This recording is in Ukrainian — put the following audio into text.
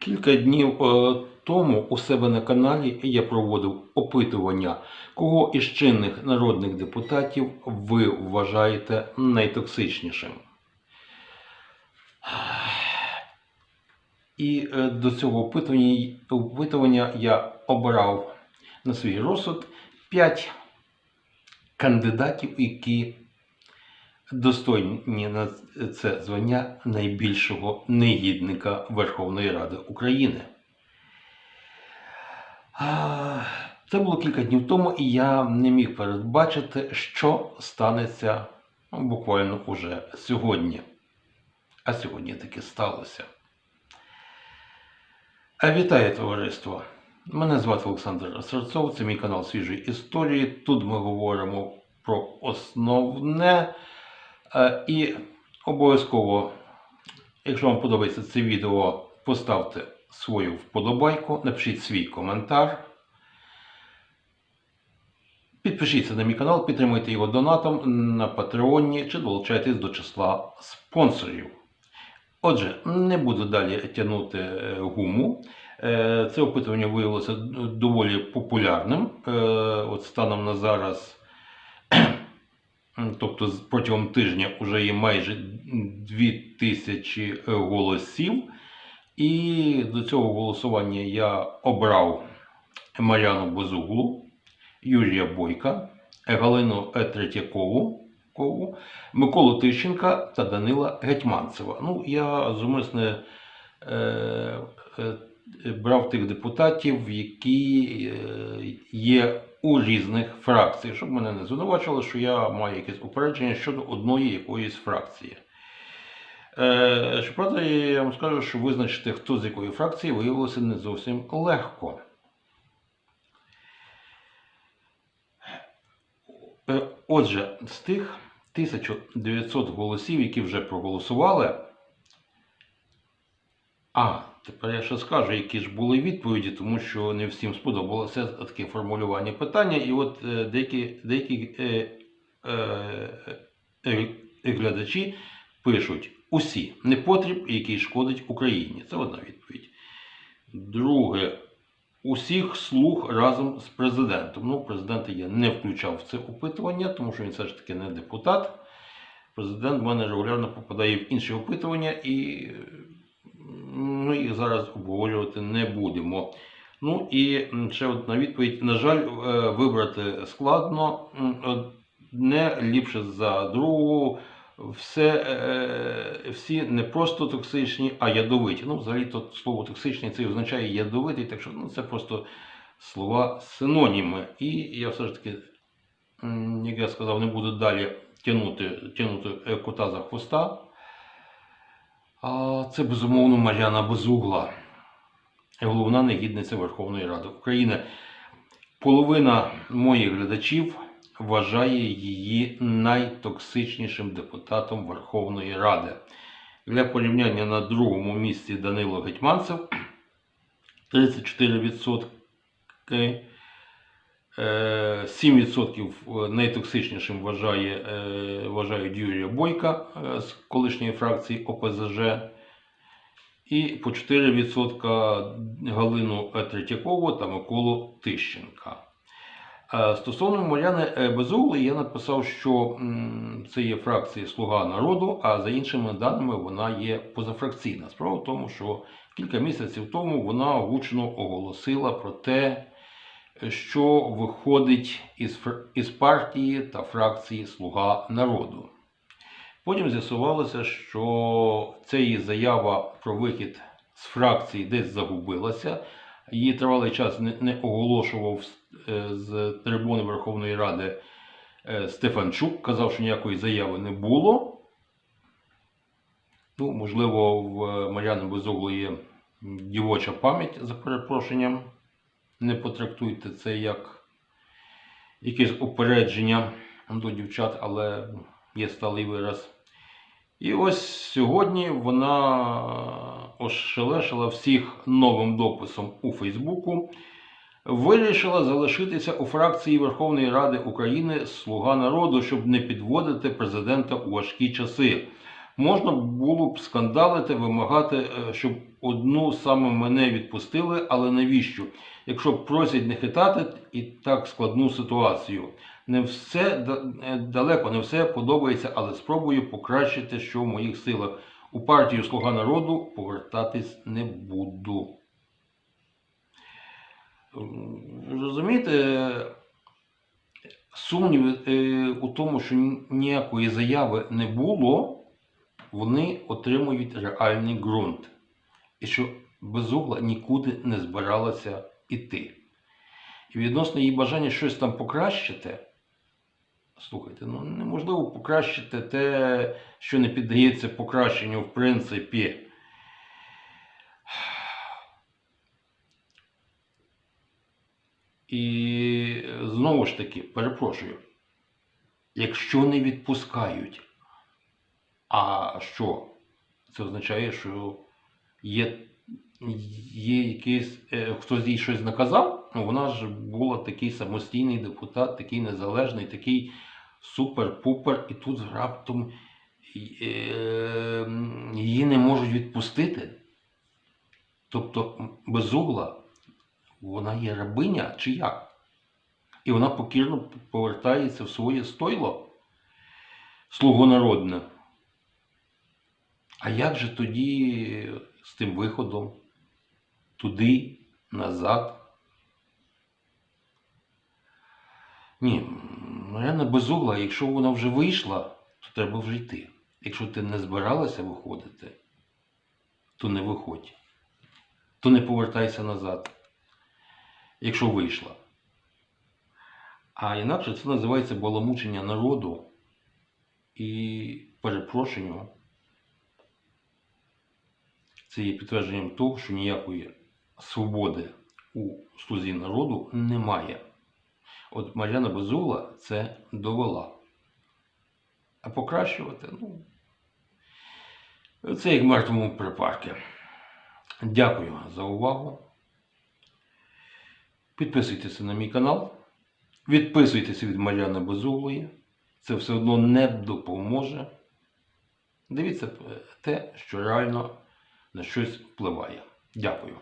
Кілька днів е, тому у себе на каналі я проводив опитування, кого із чинних народних депутатів ви вважаєте найтоксичнішим. І е, до цього опитування, я обрав на свій розсуд 5 кандидатів, які достойні на це звання найбільшого негідника Верховної Ради України. Це було кілька днів тому, і я не міг передбачити, що станеться буквально уже сьогодні. А сьогодні таки сталося. А Вітаю товариство! Мене звати Олександр Серцов, це мій канал Свіжої історії. Тут ми говоримо про основне. Е, І обов'язково, якщо вам подобається це відео, поставте свою вподобайку, напишіть свій коментар. Підпишіться на мій канал, підтримуйте його донатом на Патреоні чи долучайтесь до числа спонсорів. Отже, не буду далі тягнути е, гуму. Е, Це опитування виявилося доволі популярним. От станом на зараз, тобто протягом тижня, вже є майже 2000 голосів. І до цього голосування я обрав Мар'яну Безуглу, Юрія Бойка, Галину Третьякову, Миколу Тищенка та Данила Гетьманцева. Ну, я зумисне е, е, брав тих депутатів, які е, є у різних фракціях, щоб мене не звинувачили, що я маю якесь упередження щодо одної якоїсь фракції. Е, Щоправда, я вам скажу, що визначити, хто з якої фракції, виявилося не зовсім легко. Е, Отже, з тих 1900 голосів, які вже проголосували, а тепер я ще скажу, які ж були відповіді, тому що не всім сподобалося таке формулювання питання, і от е, деякі, деякі е, е, е, глядачі пишуть усі непотріб, який шкодить Україні. Це одна відповідь. Друге, усіх слуг разом з президентом. Ну, президента я не включав в це опитування, тому що він все ж таки не депутат. Президент в мене регулярно попадає в інші опитування і ми їх зараз обговорювати не будемо. Ну і ще одна відповідь. На жаль, е, вибрати складно. Одне ліпше за другого. Все, е, всі не просто токсичні, а ядовиті. Ну, взагалі то слово токсичний це означає ядовитий, так що ну, це просто слова синоніми. І я все ж таки, як я сказав, не буду далі тягнути, тягнути е, кота за хвоста. А це безумовно Мар'яна Безугла, головна негідниця Верховної Ради України. Половина моїх глядачів вважає її найтоксичнішим депутатом Верховної Ради. Для порівняння на другому місці Данило Гетьманцев 34%. Е, 7% найтоксичнішим вважає, е, вважають Юрія Бойка е, з колишньої фракції ОПЗЖ. І по 4% Галину Третьякову та Миколу Тищенка. Е, Стосовно Мар'яни е, Безугли, я написав, що це є фракція Слуга народу, а за іншими даними вона є позафракційна. Справа в тому, що кілька місяців тому вона гучно оголосила про те, що виходить із, із партії та фракції Слуга народу. Потім з'ясувалося, що ця її заява про вихід з фракції десь загубилася. Її тривалий час не, оголошував е, з трибуни Верховної Ради е, Стефанчук, казав, що ніякої заяви не було. Ну, можливо, в Мар'яни Безугло є дівоча пам'ять за перепрошенням. Не потрактуйте це як якесь упередження до дівчат, але є сталий вираз. І ось сьогодні вона ошелешила всіх новим дописом у Фейсбуку. Вирішила залишитися у фракції Верховної Ради України Слуга народу, щоб не підводити президента у важкі часи. Можна було б скандалити, вимагати, е, щоб одну саме мене відпустили, але навіщо? Якщо просять не хитати і так складну ситуацію. Не все е, далеко не все подобається, але спробую покращити, що в моїх силах. У партію Слуга народу повертатись не буду. Розумієте, сумнів е, у тому, що ніякої заяви не було, вони отримують реальний ґрунт. І що безугла нікуди не збиралася іти. І відносно її бажання щось там покращити, слухайте, ну неможливо покращити те, що не піддається покращенню в принципі. І знову ж таки, перепрошую, якщо не відпускають, а що? Це означає, що є, є якийсь, е, хтось їй щось наказав? Ну, вона ж була такий самостійний депутат, такий незалежний, такий супер-пупер, і тут раптом е, її не можуть відпустити. Тобто м, безугла, вона є рабиня чи як? І вона покірно повертається в своє стойло, слугонародне. А як же тоді з тим виходом? Туди, назад? Ні, Мар'яна безугла, якщо вона вже вийшла, то треба вже йти. Якщо ти не збиралася виходити, то не виходь. То не повертайся назад, якщо вийшла. А інакше це називається баламучення народу і перепрошенню. Це є підтвердженням того, що ніякої свободи у слузі народу немає. От Мар'яна Безугла це довела. А покращувати, ну, це як мертвому припарки. Дякую за увагу. Підписуйтеся на мій канал. Відписуйтеся від Мар'яни Безуглої. Це все одно не допоможе. Дивіться е, те, що реально на щось впливає. Дякую.